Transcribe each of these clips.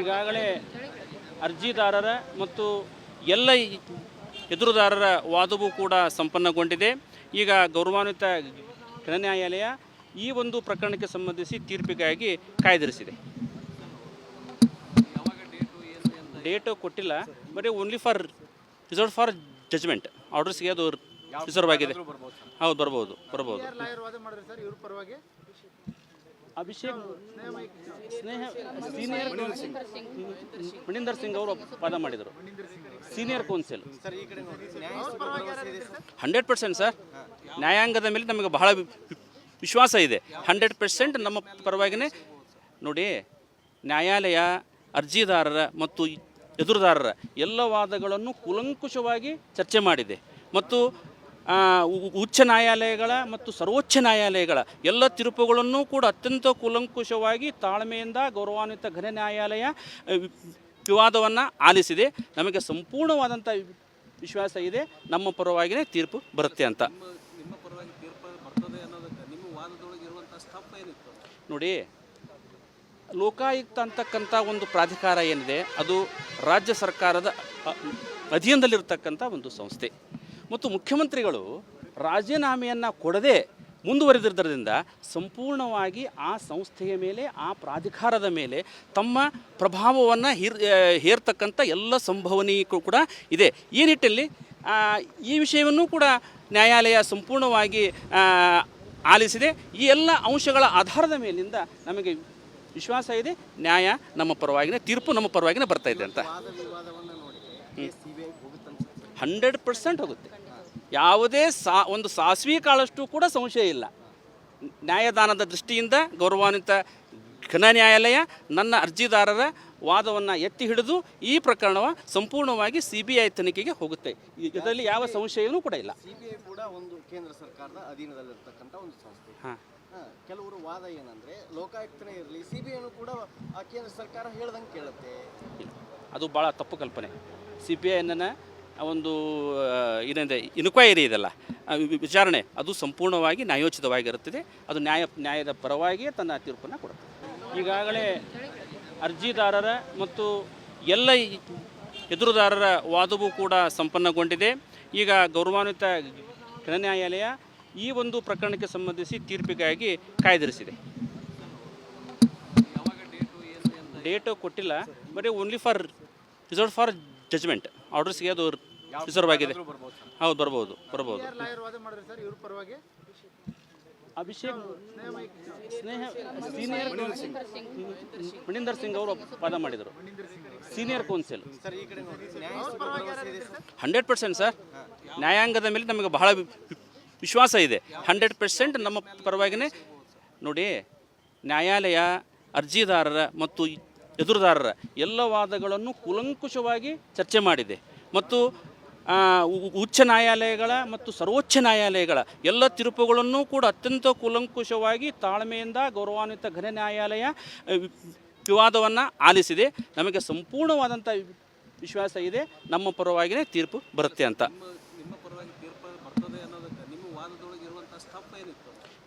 ಈಗಾಗಲೇ ಅರ್ಜಿದಾರರ ಮತ್ತು ಎಲ್ಲ ಎದುರುದಾರರ ವಾದವೂ ಕೂಡ ಸಂಪನ್ನಗೊಂಡಿದೆ. ಈಗ ಗೌರವಾನ್ವಿತ ನ್ಯಾಯಾಲಯ ಈ ಒಂದು ಪ್ರಕರಣಕ್ಕೆ ಸಂಬಂಧಿಸಿ ತೀರ್ಪಿಗಾಗಿ ಕಾಯ್ದಿರಿಸಿದೆ. ಡೇಟು ಕೊಟ್ಟಿಲ್ಲ, ಬರೀ only for reserve for judgment ಆರ್ಡರ್ಸ್ಗೆ ಅದು ರಿಸರ್ವ್ ಆಗಿದೆ. ಹೌದು, ಬರ್ಬೋದು ಬರ್ಬೋದು ಲಾಯರ್ ವಾದ ಮಾಡಿದ್ರೆ ಸರ್ ಇವ್ರ ಪರವಾಗಿ ಅಭಿಷೇಕ್, ಸ್ನೇಹ, ಸೀನಿಯರ್ ಮಣಿಂದರ್ ಸಿಂಗ್ ಅವರು ವಾದ ಮಾಡಿದರು. Senior counsel. Hundred percent sir. ನ್ಯಾಯಾಂಗದ ಮೇಲೆ ನಮಗೆ ಬಹಳ ವಿಶ್ವಾಸ ಇದೆ. ಹಂಡ್ರೆಡ್ ಪರ್ಸೆಂಟ್ ನಮ್ಮ ಪರವಾಗಿನೇ ನೋಡಿ, ನ್ಯಾಯಾಲಯ, ಅರ್ಜಿದಾರರ ಮತ್ತು ಎದುರುದಾರರ ಎಲ್ಲ ವಾದಗಳನ್ನು ಕುಲಂಕುಷವಾಗಿ ಚರ್ಚೆ ಮಾಡಿದೆ. ಮತ್ತು ಉಚ್ಚ ನ್ಯಾಯಾಲಯಗಳ ಮತ್ತು ಸರ್ವೋಚ್ಚ ನ್ಯಾಯಾಲಯಗಳ ಎಲ್ಲ ತೀರ್ಪುಗಳನ್ನು ಕೂಡ ಅತ್ಯಂತ ಕೂಲಂಕುಷವಾಗಿ ತಾಳ್ಮೆಯಿಂದ ಗೌರವಾನ್ವಿತ ಘನ ನ್ಯಾಯಾಲಯ ವಿವಾದವನ್ನು ಆಲಿಸಿದೆ. ನಮಗೆ ಸಂಪೂರ್ಣವಾದಂಥ ವಿಶ್ವಾಸ ಇದೆ. ನಮ್ಮ ಪರವಾಗಿಯೇ ತೀರ್ಪು ಬರುತ್ತೆ ಅಂತ. ನೋಡಿ ಲೋಕಾಯುಕ್ತ ಅಂತಕ್ಕಂಥ ಒಂದು ಪ್ರಾಧಿಕಾರ ಏನಿದೆ ಅದು ರಾಜ್ಯ ಸರ್ಕಾರದ ಅಧೀನದಲ್ಲಿರ್ತಕ್ಕಂಥ ಒಂದು ಸಂಸ್ಥೆ. ಮತ್ತು ಮುಖ್ಯಮಂತ್ರಿಗಳು ರಾಜೀನಾಮೆಯನ್ನು ಕೊಡದೆ ಮುಂದುವರೆದಿರೋದ್ರಿಂದ ಸಂಪೂರ್ಣವಾಗಿ ಆ ಸಂಸ್ಥೆಯ ಮೇಲೆ ಆ ಪ್ರಾಧಿಕಾರದ ಮೇಲೆ ತಮ್ಮ ಪ್ರಭಾವವನ್ನು ಹೀರ್ ಹೇರ್ತಕ್ಕಂಥ ಎಲ್ಲ ಸಂಭವನೀಯಕ್ಕೂ ಕೂಡ ಇದೆ. ಈ ನಿಟ್ಟಲ್ಲಿ ಈ ವಿಷಯವನ್ನು ಕೂಡ ನ್ಯಾಯಾಲಯ ಸಂಪೂರ್ಣವಾಗಿ ಆಲಿಸಿದೆ. ಈ ಎಲ್ಲ ಅಂಶಗಳ ಆಧಾರದ ಮೇಲಿಂದ ನಮಗೆ ವಿಶ್ವಾಸ ಇದೆ. ನ್ಯಾಯ ನಮ್ಮ ಪರವಾಗಿನೇ ತೀರ್ಪು ನಮ್ಮ ಪರವಾಗಿನೇ ಬರ್ತಾ ಇದೆ ಅಂತ. ಹಂಡ್ರೆಡ್ ಪರ್ಸೆಂಟ್ ಹೋಗುತ್ತೆ. ಯಾವುದೇ ಸಾ ಒಂದು ಸಾಸಿವೆ ಕಾಳಷ್ಟು ಕೂಡ ಸಂಶಯ ಇಲ್ಲ. ನ್ಯಾಯದಾನದ ದೃಷ್ಟಿಯಿಂದ ಗೌರವಾನ್ವಿತ ಘನ ನ್ಯಾಯಾಲಯ ನನ್ನ ಅರ್ಜಿದಾರರ ವಾದವನ್ನು ಎತ್ತಿ ಹಿಡಿದು ಈ ಪ್ರಕರಣವ ಸಂಪೂರ್ಣವಾಗಿ ಸಿ ಬಿ ಐ ತನಿಖೆಗೆ ಹೋಗುತ್ತೆ. ಇದರಲ್ಲಿ ಯಾವ ಸಂಶಯವೂ ಕೂಡ ಇಲ್ಲ. ಸಿಬಿಐ ಕೂಡ ಒಂದು ಕೇಂದ್ರ ಸರ್ಕಾರದ ಅಧೀನದಲ್ಲಿರ್ತಕ್ಕಂಥ ಒಂದು ಸಂಸ್ಥೆ. ಹಾಂ. ಕೆಲವರು ವಾದ ಏನಂದ್ರೆ ಲೋಕಾಯುಕ್ತನೇ ಇರಲಿ ಸಿಬಿಐನು ಕೂಡ ಆ ಕೇಂದ್ರ ಸರ್ಕಾರ ಹೇಳ್ದಂಗೆ ಕೇಳುತ್ತೆ. ಅದು ಭಾಳ ತಪ್ಪು ಕಲ್ಪನೆ. ಸಿ ಬಿ ಐನ ಒಂದು ಏನಿದೆ ಇನ್ಕ್ವೈರಿ ಇದೆಲ್ಲ. ವಿಚಾರಣೆ, ಅದು ಸಂಪೂರ್ಣವಾಗಿ ನ್ಯಾಯೋಚಿತವಾಗಿರುತ್ತದೆ. ಅದು ನ್ಯಾಯ, ನ್ಯಾಯದ ಪರವಾಗಿಯೇ ತನ್ನ ತೀರ್ಪನ್ನು ಕೊಡುತ್ತೆ. ಈಗಾಗಲೇ ಅರ್ಜಿದಾರರ ಮತ್ತು ಎಲ್ಲ ಎದುರುದಾರರ ವಾದವೂ ಕೂಡ ಸಂಪನ್ನಗೊಂಡಿದೆ. ಈಗ ಗೌರವಾನ್ವಿತ ಗಣ ನ್ಯಾಯಾಲಯ ಈ ಒಂದು ಪ್ರಕರಣಕ್ಕೆ ಸಂಬಂಧಿಸಿ ತೀರ್ಪಿಗಾಗಿ ಕಾಯ್ದಿರಿಸಿದೆ. ಡೇಟು ಕೊಟ್ಟಿಲ್ಲ. ಬರೀ only for reserve for judgment ಆರ್ಡರ್ಸ್ಗೆ ಅದು ರಿಸರ್ವ್ ಆಗಿದೆ. ಹೌದು ಬರ್ಬೋದು ಬರ್ಬೋದು. ಲಾಯರ್ ವಾದ ಮಾಡಿದ್ರೆ ಸರ್ ಇವ್ರ ಪರವಾಗಿ? ಅಭಿಷೇಕ್ ಸ್ನೇಹ ಸೀನಿಯರ್ ಮಣಿಂದರ್ ಸಿಂಗ್. ಅವರು ವಾದ ಮಾಡಿದರು. Senior council. ಸರ್ ಈ ಕಡೆ ನ್ಯಾಯ ಹಂಡ್ರೆಡ್ ಪರ್ಸೆಂಟ್ ಸರ್. ನ್ಯಾಯಾಂಗದ ಮೇಲೆ ನಮಗೆ ಬಹಳ ವಿಶ್ವಾಸ ಇದೆ. ಹಂಡ್ರೆಡ್ ಪರ್ಸೆಂಟ್ ನಮ್ಮ ಪರವಾಗಿನೇ ನೋಡಿ ನ್ಯಾಯಾಲಯ ಅರ್ಜಿದಾರರ ಮತ್ತು ಎದುರುದಾರರ ಎಲ್ಲ ವಾದಗಳನ್ನು ಕೂಲಂಕುಷವಾಗಿ ಚರ್ಚೆ ಮಾಡಿದೆ. ಮತ್ತು ಉಚ್ಚ ನ್ಯಾಯಾಲಯಗಳ ಮತ್ತು ಸರ್ವೋಚ್ಚ ನ್ಯಾಯಾಲಯಗಳ ಎಲ್ಲ ತೀರ್ಪುಗಳನ್ನು ಕೂಡ ಅತ್ಯಂತ ಕೂಲಂಕುಷವಾಗಿ ತಾಳ್ಮೆಯಿಂದ ಗೌರವಾನ್ವಿತ ಘನ ನ್ಯಾಯಾಲಯ ವಿವಾದವನ್ನು ಆಲಿಸಿದೆ. ನಮಗೆ ಸಂಪೂರ್ಣವಾದಂಥ ವಿಶ್ವಾಸ ಇದೆ. ನಮ್ಮ ಪರವಾಗಿಯೇ ತೀರ್ಪು ಬರುತ್ತೆ ಅಂತ.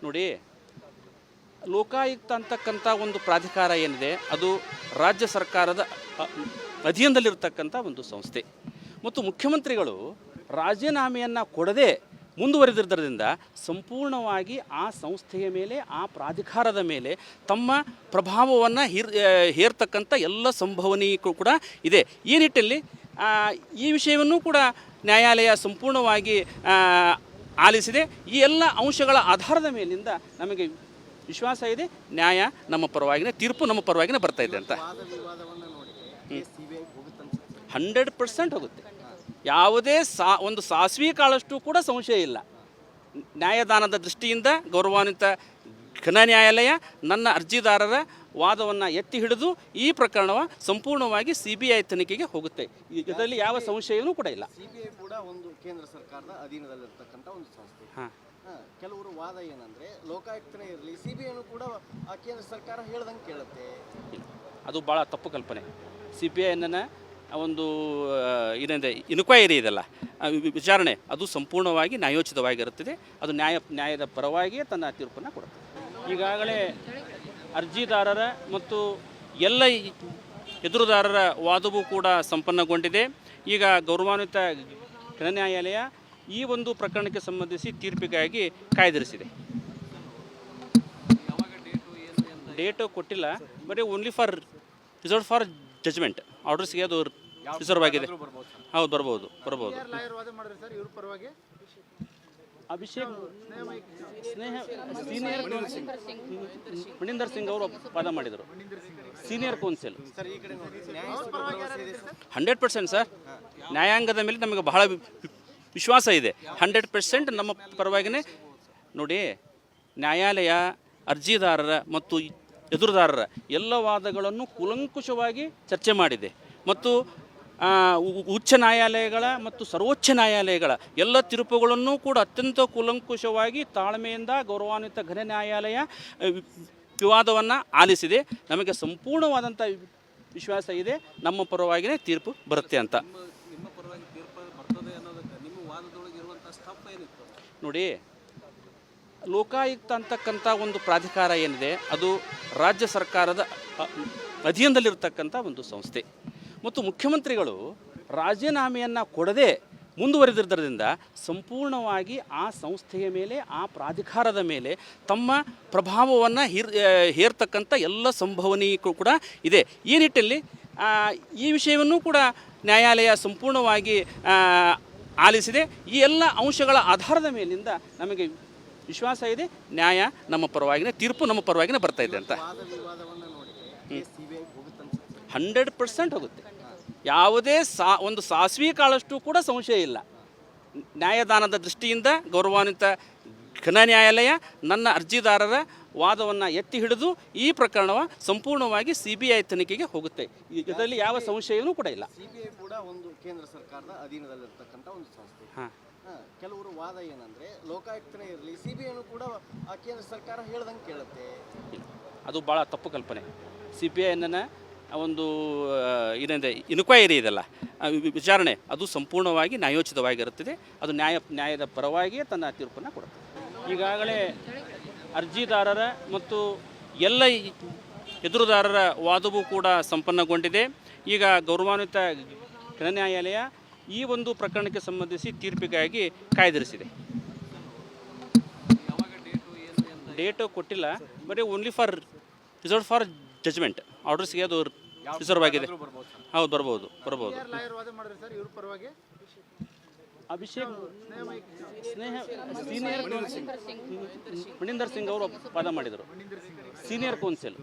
ನೋಡಿ ಲೋಕಾಯುಕ್ತ ಅಂತಕ್ಕಂಥ ಒಂದು ಪ್ರಾಧಿಕಾರ ಏನಿದೆ, ಅದು ರಾಜ್ಯ ಸರ್ಕಾರದ ಅಧೀನದಲ್ಲಿರ್ತಕ್ಕಂಥ ಒಂದು ಸಂಸ್ಥೆ. ಮತ್ತು ಮುಖ್ಯಮಂತ್ರಿಗಳು ರಾಜೀನಾಮೆಯನ್ನು ಕೊಡದೆ ಮುಂದುವರೆದಿದ್ದರಿಂದ ಸಂಪೂರ್ಣವಾಗಿ ಆ ಸಂಸ್ಥೆಯ ಮೇಲೆ, ಆ ಪ್ರಾಧಿಕಾರದ ಮೇಲೆ ತಮ್ಮ ಪ್ರಭಾವವನ್ನು ಹೀರ್ ಹೇರ್ತಕ್ಕಂಥ ಎಲ್ಲ ಸಂಭವನೀಯ ಕೂಡ ಇದೆ. ಈ ನಿಟ್ಟಲ್ಲಿ ಈ ವಿಷಯವನ್ನು ಕೂಡ ನ್ಯಾಯಾಲಯ ಸಂಪೂರ್ಣವಾಗಿ ಆಲಿಸಿದೆ. ಈ ಎಲ್ಲ ಅಂಶಗಳ ಆಧಾರದ ಮೇಲಿಂದ ನಮಗೆ ವಿಶ್ವಾಸ ಇದೆ ನ್ಯಾಯ ನಮ್ಮ ಪರವಾಗಿನೇ ತೀರ್ಪು ನಮ್ಮ ಪರವಾಗಿನೇ ಬರ್ತಾ ಇದೆ ಅಂತ. ಹಂಡ್ರೆಡ್ ಪರ್ಸೆಂಟ್ ಹೋಗುತ್ತೆ. ಯಾವುದೇ ಸಾ ಒಂದು ಸಾಸಿವೆ ಕಾಳಷ್ಟು ಕೂಡ ಸಂಶಯ ಇಲ್ಲ. ನ್ಯಾಯದಾನದ ದೃಷ್ಟಿಯಿಂದ ಗೌರವಾನ್ವಿತ ಘನ ನ್ಯಾಯಾಲಯ ನನ್ನ ಅರ್ಜಿದಾರರ ವಾದವನ್ನು ಎತ್ತಿ ಹಿಡಿದು ಈ ಪ್ರಕರಣವ ಸಂಪೂರ್ಣವಾಗಿ ಸಿ ಬಿ ಐ ತನಿಖೆಗೆ ಹೋಗುತ್ತೆ. ಇದರಲ್ಲಿ ಯಾವ ಸಂಶಯವೂ ಕೂಡ ಇಲ್ಲ. ಸಿಬಿಐ ಕೂಡ ಒಂದು ಕೇಂದ್ರ ಸರ್ಕಾರದ ಅಧೀನದಲ್ಲಿರ್ತಕ್ಕಂಥ ಒಂದು ಸಂಸ್ಥೆ. ಹಾ, ಕೆಲವರು ವಾದ ಏನಂದ್ರೆ, ಲೋಕಾಯುಕ್ತನೇ ಇರಲಿ, ಸಿಬಿಐನು ಕೂಡ ಆ ಕೇಂದ್ರ ಸರ್ಕಾರ ಹೇಳ್ದಂಗೆ ಕೇಳುತ್ತೆ. ಅದು ಭಾಳ ತಪ್ಪು ಕಲ್ಪನೆ. ಸಿ ಬಿ ಐನ ಒಂದು ಏನಿದೆ ಇನ್ಕ್ವೈರಿ ಇದೆಲ್ಲ ವಿಚಾರಣೆ, ಅದು ಸಂಪೂರ್ಣವಾಗಿ ನ್ಯಾಯೋಚಿತವಾಗಿರುತ್ತದೆ. ಅದು ನ್ಯಾಯ, ನ್ಯಾಯದ ಪರವಾಗಿಯೇ ತನ್ನ ತೀರ್ಪನ್ನು ಕೊಡುತ್ತೆ. ಈಗಾಗಲೇ ಅರ್ಜಿದಾರರ ಮತ್ತು ಎಲ್ಲ ಎದುರುದಾರರ ವಾದವೂ ಕೂಡ ಸಂಪನ್ನಗೊಂಡಿದೆ. ಈಗ ಗೌರವಾನ್ವಿತ ಗೃಹ ನ್ಯಾಯಾಲಯ ಈ ಒಂದು ಪ್ರಕರಣಕ್ಕೆ ಸಂಬಂಧಿಸಿ ತೀರ್ಪಿಗಾಗಿ ಕಾಯ್ದಿರಿಸಿದೆ. ಡೇಟು ಕೊಟ್ಟಿಲ್ಲ ಬರೀ only for reserve for judgment ಆರ್ಡರ್ಸ್ಗೆ ಅದು ರಿಸರ್ವ್ ಆಗಿದೆ. ಹೌದು ಬರ್ಬೋದು ಬರ್ಬೋದು. ಅಭಿಷೇಕ್ ಸ್ನೇಹ ಸೀನಿಯರ್ ಮಣಿಂದರ್ ಸಿಂಗ್ ಅವರು ವಾದ ಮಾಡಿದರು. Senior counsel hundred percent sir. ನ್ಯಾಯಾಂಗದ ಮೇಲೆ ನಮಗೆ ಬಹಳ ವಿಶ್ವಾಸ ಇದೆ. ಹಂಡ್ರೆಡ್ ಪರ್ಸೆಂಟ್ ನಮ್ಮ ಪರವಾಗಿನೇ ನೋಡಿ, ನ್ಯಾಯಾಲಯ, ಅರ್ಜಿದಾರರ ಮತ್ತು ಎದುರುದಾರರ ಎಲ್ಲ ವಾದಗಳನ್ನು ಕೂಲಂಕುಷವಾಗಿ ಚರ್ಚೆ ಮಾಡಿದೆ. ಮತ್ತು ಉಚ್ಚ ನ್ಯಾಯಾಲಯಗಳ ಮತ್ತು ಸರ್ವೋಚ್ಚ ನ್ಯಾಯಾಲಯಗಳ ಎಲ್ಲ ತೀರ್ಪುಗಳನ್ನು ಕೂಡ ಅತ್ಯಂತ ಕೂಲಂಕುಷವಾಗಿ ತಾಳ್ಮೆಯಿಂದ ಗೌರವಾನ್ವಿತ ಘನ ನ್ಯಾಯಾಲಯ ವಿವಾದವನ್ನು ಆಲಿಸಿದೆ. ನಮಗೆ ಸಂಪೂರ್ಣವಾದಂಥ ವಿಶ್ವಾಸ ಇದೆ. ನಮ್ಮ ಪರವಾಗಿಯೇ ತೀರ್ಪು ಬರುತ್ತೆ ಅಂತ. ನೋಡಿ, ಲೋಕಾಯುಕ್ತ ಅಂತಕ್ಕಂಥ ಒಂದು ಪ್ರಾಧಿಕಾರ ಏನಿದೆ, ಅದು ರಾಜ್ಯ ಸರ್ಕಾರದ ಅಧೀನದಲ್ಲಿರತಕ್ಕಂಥ ಒಂದು ಸಂಸ್ಥೆ. ಮತ್ತು ಮುಖ್ಯಮಂತ್ರಿಗಳು ರಾಜೀನಾಮೆಯನ್ನು ಕೊಡದೆ ಮುಂದುವರೆದಿದ್ದರಿಂದ ಸಂಪೂರ್ಣವಾಗಿ ಆ ಸಂಸ್ಥೆಯ ಮೇಲೆ, ಆ ಪ್ರಾಧಿಕಾರದ ಮೇಲೆ ತಮ್ಮ ಪ್ರಭಾವವನ್ನು ಹೀರ್ ಹೇರ್ತಕ್ಕಂಥ ಎಲ್ಲ ಸಂಭವನೀಯಕ್ಕೂ ಕೂಡ ಇದೆ. ಈ ನಿಟ್ಟಲ್ಲಿ ಈ ವಿಷಯವನ್ನು ಕೂಡ ನ್ಯಾಯಾಲಯ ಸಂಪೂರ್ಣವಾಗಿ ಆಲಿಸಿದೆ. ಈ ಎಲ್ಲ ಅಂಶಗಳ ಆಧಾರದ ಮೇಲಿಂದ ನಮಗೆ ವಿಶ್ವಾಸ ಇದೆ, ನ್ಯಾಯ ನಮ್ಮ ಪರವಾಗಿನೇ, ತೀರ್ಪು ನಮ್ಮ ಪರವಾಗಿನೇ ಬರ್ತಾ ಇದೆ ಅಂತ. ಹಂಡ್ರೆಡ್ ಪರ್ಸೆಂಟ್ ಹೋಗುತ್ತೆ. ಯಾವುದೇ ಸಾ, ಒಂದು ಸಾಸಿವೆ ಕಾಳಷ್ಟು ಕೂಡ ಸಂಶಯ ಇಲ್ಲ. ನ್ಯಾಯದಾನದ ದೃಷ್ಟಿಯಿಂದ ಗೌರವಾನ್ವಿತ ಘನ ನ್ಯಾಯಾಲಯ ನನ್ನ ಅರ್ಜಿದಾರರ ವಾದವನ್ನು ಎತ್ತಿ ಹಿಡಿದು ಈ ಪ್ರಕರಣವ ಸಂಪೂರ್ಣವಾಗಿ ಸಿ ಬಿ ಐ ತನಿಖೆಗೆ ಹೋಗುತ್ತೆ. ಇದರಲ್ಲಿ ಯಾವ ಸಂಶಯವೂ ಕೂಡ ಇಲ್ಲ. ಕೂಡ ಒಂದು ಕೇಂದ್ರ ಸರ್ಕಾರದ ಅಧೀನದಲ್ಲಿರ್ತಕ್ಕಂಥ ಒಂದು ಸಂಸ್ಥೆ. ಹಾಂ. ಕೆಲವರು ವಾದ ಏನಂದ್ರೆ ಲೋಕಾಯುಕ್ತನೇ ಇರಲಿ ಸಿ ಬಿ ಐನು ಕೂಡ ಆ ಕೇಂದ್ರ ಸರ್ಕಾರ ಹೇಳ್ದಂಗೆ ಕೇಳುತ್ತೆ. ಅದು ಭಾಳ ತಪ್ಪು ಕಲ್ಪನೆ. ಸಿ ಬಿ ಐನ ಒಂದು ಏನಿದೆ ಇನ್ಕ್ವೈರಿ ಇದೆಲ್ಲ ವಿಚಾರಣೆ ಅದು ಸಂಪೂರ್ಣವಾಗಿ ನ್ಯಾಯೋಚಿತವಾಗಿರುತ್ತದೆ. ಅದು ನ್ಯಾಯ ನ್ಯಾಯದ ಪರವಾಗಿಯೇ ತನ್ನ ತೀರ್ಪನ್ನು ಕೊಡುತ್ತೆ. ಈಗಾಗಲೇ ಅರ್ಜಿದಾರರ ಮತ್ತು ಎಲ್ಲ ಎದುರುದಾರರ ವಾದವೂ ಕೂಡ ಸಂಪನ್ನಗೊಂಡಿದೆ. ಈಗ ಗೌರವಾನ್ವಿತ ಘನ ನ್ಯಾಯಾಲಯ ಈ ಒಂದು ಪ್ರಕರಣಕ್ಕೆ ಸಂಬಂಧಿಸಿ ತೀರ್ಪಿಗಾಗಿ ಕಾಯ್ದಿರಿಸಿದೆ. ಯಾವಾಗ ಡೇಟು ಏನು ಅಂತ ಡೇಟು ಕೊಟ್ಟಿಲ್ಲ ಬರೀ only for reserve for judgment ಆರ್ಡರ್ಸ್ಗೆ ಅದು ರಿಸರ್ವ್ ಆಗಿದೆ. ಹೌದು ಬರ್ಬೋದು ಬರ್ಬೋದು. ಅಭಿಷೇಕ್ ಸ್ನೇಹ ಸೀನಿಯರ್ ಮಣಿಂದರ್ ಸಿಂಗ್ ಅವರು ವಾದ ಮಾಡಿದರು. Senior counsel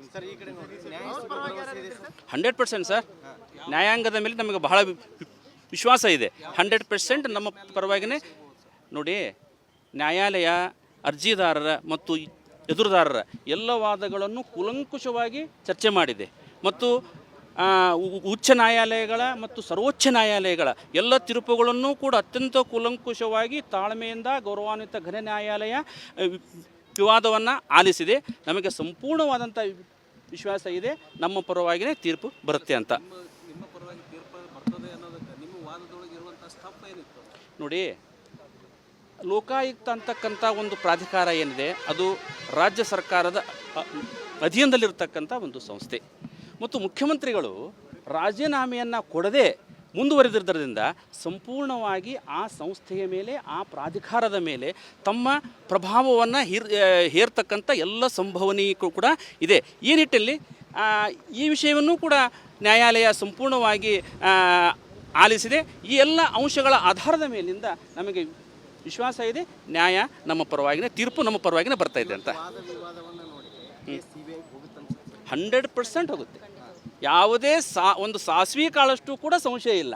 hundred percent sir ನ್ಯಾಯಾಂಗದ ಮೇಲೆ ನಮಗೆ ಬಹಳ ವಿಶ್ವಾಸ ಇದೆ. ಹಂಡ್ರೆಡ್ ಪರ್ಸೆಂಟ್ ನಮ್ಮ ಪರವಾಗಿನೇ ನೋಡಿ, ನ್ಯಾಯಾಲಯ, ಅರ್ಜಿದಾರರ ಮತ್ತು ಎದುರುದಾರರ ಎಲ್ಲ ವಾದಗಳನ್ನು ಕೂಲಂಕುಷವಾಗಿ ಚರ್ಚೆ ಮಾಡಿದೆ. ಮತ್ತು ಉಚ್ಚ ನ್ಯಾಯಾಲಯಗಳ ಮತ್ತು ಸರ್ವೋಚ್ಚ ನ್ಯಾಯಾಲಯಗಳ ಎಲ್ಲ ತೀರ್ಪುಗಳನ್ನು ಕೂಡ ಅತ್ಯಂತ ಕೂಲಂಕುಷವಾಗಿ ತಾಳ್ಮೆಯಿಂದ ಗೌರವಾನ್ವಿತ ಘನ ನ್ಯಾಯಾಲಯ ವಿವಾದವನ್ನು ಆಲಿಸಿದೆ. ನಮಗೆ ಸಂಪೂರ್ಣವಾದಂಥ ವಿಶ್ವಾಸ ಇದೆ. ನಮ್ಮ ಪರವಾಗಿಯೇ ತೀರ್ಪು ಬರುತ್ತೆ ಅಂತ. ನೋಡಿ, ಲೋಕಾಯುಕ್ತ ಅಂತಕ್ಕಂಥ ಒಂದು ಪ್ರಾಧಿಕಾರ ಏನಿದೆ, ಅದು ರಾಜ್ಯ ಸರ್ಕಾರದ ಅಧೀನದಲ್ಲಿರತಕ್ಕಂಥ ಒಂದು ಸಂಸ್ಥೆ. ಮತ್ತು ಮುಖ್ಯಮಂತ್ರಿಗಳು ರಾಜೀನಾಮೆಯನ್ನು ಕೊಡದೆ ಮುಂದುವರೆದಿದ್ದರಿಂದ ಸಂಪೂರ್ಣವಾಗಿ ಆ ಸಂಸ್ಥೆಯ ಮೇಲೆ, ಆ ಪ್ರಾಧಿಕಾರದ ಮೇಲೆ ತಮ್ಮ ಪ್ರಭಾವವನ್ನು ಹೀರ್ ಹೇರ್ತಕ್ಕಂಥ ಎಲ್ಲ ಸಂಭವನೀಯಕ್ಕೂ ಕೂಡ ಇದೆ. ಈ ನಿಟ್ಟಲ್ಲಿ ಈ ವಿಷಯವನ್ನು ಕೂಡ ನ್ಯಾಯಾಲಯ ಸಂಪೂರ್ಣವಾಗಿ ಆಲಿಸಿದೆ. ಈ ಎಲ್ಲ ಅಂಶಗಳ ಆಧಾರದ ಮೇಲಿಂದ ನಮಗೆ ವಿಶ್ವಾಸ ಇದೆ, ನ್ಯಾಯ ನಮ್ಮ ಪರವಾಗಿನೇ, ತೀರ್ಪು ನಮ್ಮ ಪರವಾಗಿನೇ ಬರ್ತಾ ಇದೆ ಅಂತ. ಹಂಡ್ರೆಡ್ ಪರ್ಸೆಂಟ್ ಹೋಗುತ್ತೆ. ಯಾವುದೇ ಸಾ, ಒಂದು ಸಾಸಿವೆ ಕಾಳಷ್ಟು ಕೂಡ ಸಂಶಯ ಇಲ್ಲ.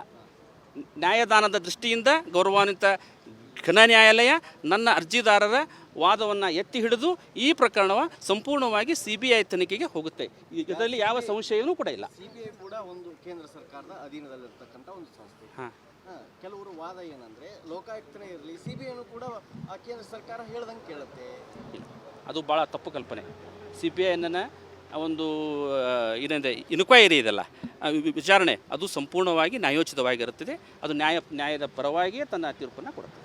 ನ್ಯಾಯದಾನದ ದೃಷ್ಟಿಯಿಂದ ಗೌರವಾನ್ವಿತ ಘನ ನ್ಯಾಯಾಲಯ ನನ್ನ ಅರ್ಜಿದಾರರ ವಾದವನ್ನು ಎತ್ತಿ ಹಿಡಿದು ಈ ಪ್ರಕರಣವ ಸಂಪೂರ್ಣವಾಗಿ ಸಿ ಬಿ ಐ ತನಿಖೆಗೆ ಹೋಗುತ್ತೆ. ಇದರಲ್ಲಿ ಯಾವ ಸಂಶಯವೂ ಕೂಡ ಇಲ್ಲ. ಕೂಡ ಒಂದು ಕೇಂದ್ರ ಸರ್ಕಾರದ ಅಧೀನದಲ್ಲಿರ್ತಕ್ಕಂಥ ಒಂದು ಸಂಸ್ಥೆ. ಹಾಂ. ಕೆಲವರು ವಾದ ಏನಂದ್ರೆ ಲೋಕಾಯುಕ್ತನೇ ಇರಲಿ ಸಿ ಬಿ ಐನು ಕೂಡ ಆ ಕೇಂದ್ರ ಸರ್ಕಾರ ಹೇಳ್ದಂಗೆ ಕೇಳುತ್ತೆ. ಅದು ಭಾಳ ತಪ್ಪು ಕಲ್ಪನೆ. ಸಿ ಬಿ ಐನ ಒಂದು ಏನಿದೆ ಇನ್ಕ್ವೈರಿ ಇದೆಲ್ಲ ವಿಚಾರಣೆ ಅದು ಸಂಪೂರ್ಣವಾಗಿ ನ್ಯಾಯೋಚಿತವಾಗಿರುತ್ತದೆ. ಅದು ನ್ಯಾಯ ನ್ಯಾಯದ ಪರವಾಗಿಯೇ ತನ್ನ ತೀರ್ಪನ್ನು ಕೊಡುತ್ತೆ.